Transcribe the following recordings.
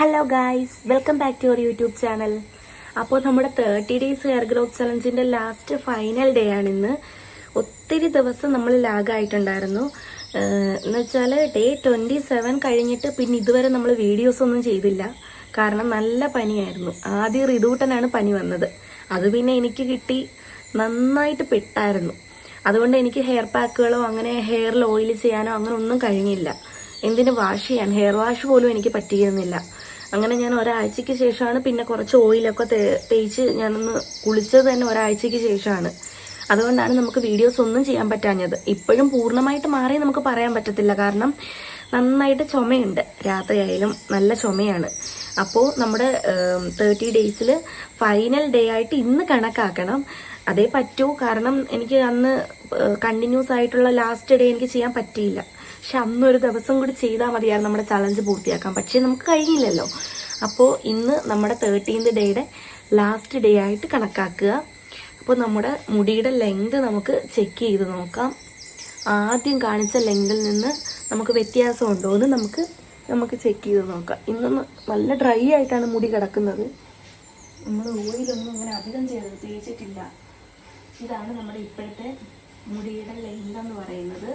Hello guys welcome back to our YouTube channel അപ്പോൾ നമ്മുടെ thirty days hair growth ചലഞ്ചിന്റെ last final day ആണ് ഇന്ന്. ഒത്തിരി ദിവസം നമ്മൾ ലാഗായിട്ടുണ്ടായിരുന്നു എന്ന് വെച്ചാൽ ഡേ ട്വന്റി സെവൻ കഴിഞ്ഞിട്ട് പിന്നെ ഇതുവരെ നമ്മൾ വീഡിയോസ് ഒന്നും ചെയ്തില്ല. കാരണം നല്ല പനിയായിരുന്നു. ആദ്യം റിതൂട്ടനാണ് പനി വന്നത്. അത് പിന്നെ എനിക്ക് കിട്ടി. നന്നായിട്ട് പെട്ടായിരുന്നു. അതുകൊണ്ട് എനിക്ക് ഹെയർ പാക്കുകളോ അങ്ങനെ ഹെയറിൽ ഓയിൽ ചെയ്യാനോ അങ്ങനെ ഒന്നും കഴിഞ്ഞില്ല. എന്തിന് വാഷ് ചെയ്യാൻ ഹെയർ വാഷ് പോലും എനിക്ക് പറ്റിയിരുന്നില്ല. അങ്ങനെ ഞാൻ ഒരാഴ്ചയ്ക്ക് ശേഷമാണ് പിന്നെ കുറച്ച് ഓയിലൊക്കെ തേച്ച് ഞാനൊന്ന് കുളിച്ചത് തന്നെ ഒരാഴ്ചയ്ക്ക് ശേഷമാണ്. അതുകൊണ്ടാണ് നമുക്ക് വീഡിയോസ് ഒന്നും ചെയ്യാൻ പറ്റാഞ്ഞത്. ഇപ്പോഴും പൂർണമായിട്ട് മാറി നമുക്ക് പറയാൻ പറ്റത്തില്ല. കാരണം നന്നായിട്ട് ചുമയുണ്ട്. രാത്രിയായാലും നല്ല ചുമയാണ്. അപ്പോൾ നമ്മുടെ തേർട്ടി ഡേയ്സിൽ ഫൈനൽ ഡേ ആയിട്ട് ഇന്ന് കണക്കാക്കണം. അതേ പറ്റൂ. കാരണം എനിക്ക് അന്ന് കണ്ടിന്യൂസ് ആയിട്ടുള്ള ലാസ്റ്റ് ഡേ എനിക്ക് ചെയ്യാൻ പറ്റിയില്ല. പക്ഷെ അന്നൊരു ദിവസം കൂടി ചെയ്താൽ മതിയായിരുന്നു നമ്മുടെ ചലഞ്ച് പൂർത്തിയാക്കാൻ. പക്ഷേ നമുക്ക് കഴിഞ്ഞില്ലല്ലോ. അപ്പോൾ ഇന്ന് നമ്മുടെ തേർട്ടീൻത് ഡേയുടെ ലാസ്റ്റ് ഡേ ആയിട്ട് കണക്കാക്കുക. അപ്പോൾ നമ്മുടെ മുടിയുടെ ലെങ്ത് നമുക്ക് ചെക്ക് ചെയ്ത് നോക്കാം. ആദ്യം കാണിച്ച ലെങ്തിൽ നിന്ന് നമുക്ക് വ്യത്യാസം ഉണ്ടോ എന്ന് നമുക്ക് നമുക്ക് ചെക്ക് ചെയ്ത് നോക്കാം. ഇന്നൊന്ന് നല്ല ഡ്രൈ ആയിട്ടാണ് മുടി കിടക്കുന്നത്. നമ്മൾ ഓയിലൊന്നും അങ്ങനെ അധികം ചെയ്ത് തേച്ചിട്ടില്ല. ഇതാണ് നമ്മുടെ ഇപ്പോഴത്തെ മുടിയുടെ ലെങ്ത് എന്ന് പറയുന്നത്.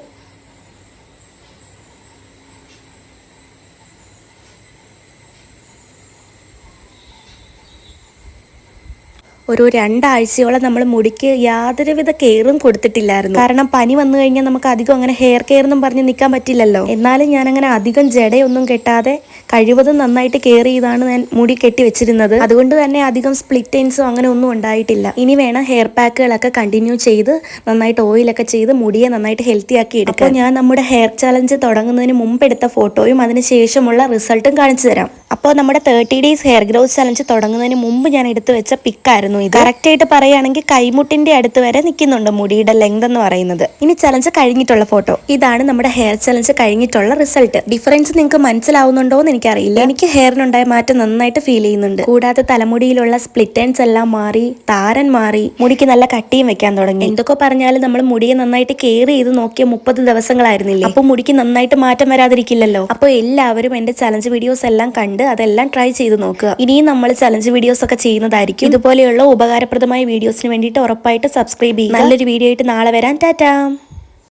ഒരു രണ്ടാഴ്ചയോളം നമ്മൾ മുടിക്ക് യാതൊരുവിധ കെയറും കൊടുത്തിട്ടില്ലായിരുന്നു. കാരണം പനി വന്നു കഴിഞ്ഞാൽ നമുക്ക് അധികം അങ്ങനെ ഹെയർ കെയർ എന്നും പറഞ്ഞ് നിൽക്കാൻ പറ്റില്ലല്ലോ. എന്നാലും ഞാൻ അങ്ങനെ അധികം ജടയൊന്നും കെട്ടാതെ കഴിവതും നന്നായിട്ട് കെയർ ചെയ്താണ് ഞാൻ മുടി കെട്ടി വെച്ചിരുന്നത്. അതുകൊണ്ട് തന്നെ അധികം സ്പ്ലിറ്റ് എൻസോ അങ്ങനെ ഒന്നും ഉണ്ടായിട്ടില്ല. ഇനി വേണം ഹെയർ പാക്കുകളൊക്കെ കണ്ടിന്യൂ ചെയ്ത് നന്നായിട്ട് ഓയിലൊക്കെ ചെയ്ത് മുടിയെ നന്നായിട്ട് ഹെൽത്തി ആക്കി എടുക്കാം ഞാൻ നമ്മുടെ ഹെയർ ചലഞ്ച് തുടങ്ങുന്നതിന് മുമ്പ് എടുത്ത ഫോട്ടോയും അതിന് ശേഷമുള്ള റിസൾട്ടും കാണിച്ചു തരാം. അപ്പോൾ നമ്മുടെ thirty days hair growth challenge തുടങ്ങുന്നതിന് മുമ്പ് ഞാൻ എടുത്തു വെച്ച പിക്കായിരുന്നു ഇത്. കറക്റ്റ് ആയിട്ട് പറയുകയാണെങ്കിൽ കൈമുട്ടിന്റെ അടുത്ത് വരെ നിൽക്കുന്നുണ്ട് മുടിയുടെ ലെങ്ത് എന്ന് പറയുന്നത്. ഇനി ചലഞ്ച് കഴിഞ്ഞിട്ടുള്ള ഫോട്ടോ ഇതാണ് നമ്മുടെ ഹെയർ ചലഞ്ച് കഴിഞ്ഞിട്ടുള്ള റിസൾട്ട് ഡിഫറൻസ് നിങ്ങൾക്ക് മനസ്സിലാവുന്നുണ്ടോ എന്ന് എനിക്കറിയില്ല. എനിക്ക് ഹെയറിനുണ്ടായ മാറ്റം നന്നായിട്ട് ഫീൽ ചെയ്യുന്നുണ്ട്. കൂടാതെ തലമുടിയിലുള്ള സ്പ്ലിറ്റ് സ്പ്ലിറ്റൻസ് എല്ലാം മാറി താരൻ മാറി മുടിക്ക് നല്ല കട്ടിയും വെക്കാൻ തുടങ്ങി. എന്തൊക്കെ പറഞ്ഞാലും നമ്മൾ മുടിയെ നന്നായിട്ട് കെയർ ചെയ്ത് നോക്കിയ മുപ്പത് ദിവസങ്ങളായിരുന്നില്ലേ? അപ്പൊ മുടിക്ക് നന്നായിട്ട് മാറ്റം വരാതിരിക്കില്ലല്ലോ? അപ്പോൾ എല്ലാവരും എന്റെ ചലഞ്ച് വീഡിയോസ് എല്ലാം കണ്ട് അതെല്ലാം ട്രൈ ചെയ്ത് നോക്കുക. ഇനിയും നമ്മൾ ചലഞ്ച് വീഡിയോസ് ഒക്കെ ചെയ്യുന്നതായിരിക്കും. ഇതുപോലെയുള്ള ഉപകാരപ്രദമായ വീഡിയോസിന് വേണ്ടിയിട്ട് ഉറപ്പായിട്ട് സബ്സ്ക്രൈബ് ചെയ്യുക. നല്ലൊരു വീഡിയോ ആയിട്ട് നാളെ വരാൻ ടാറ്റാ.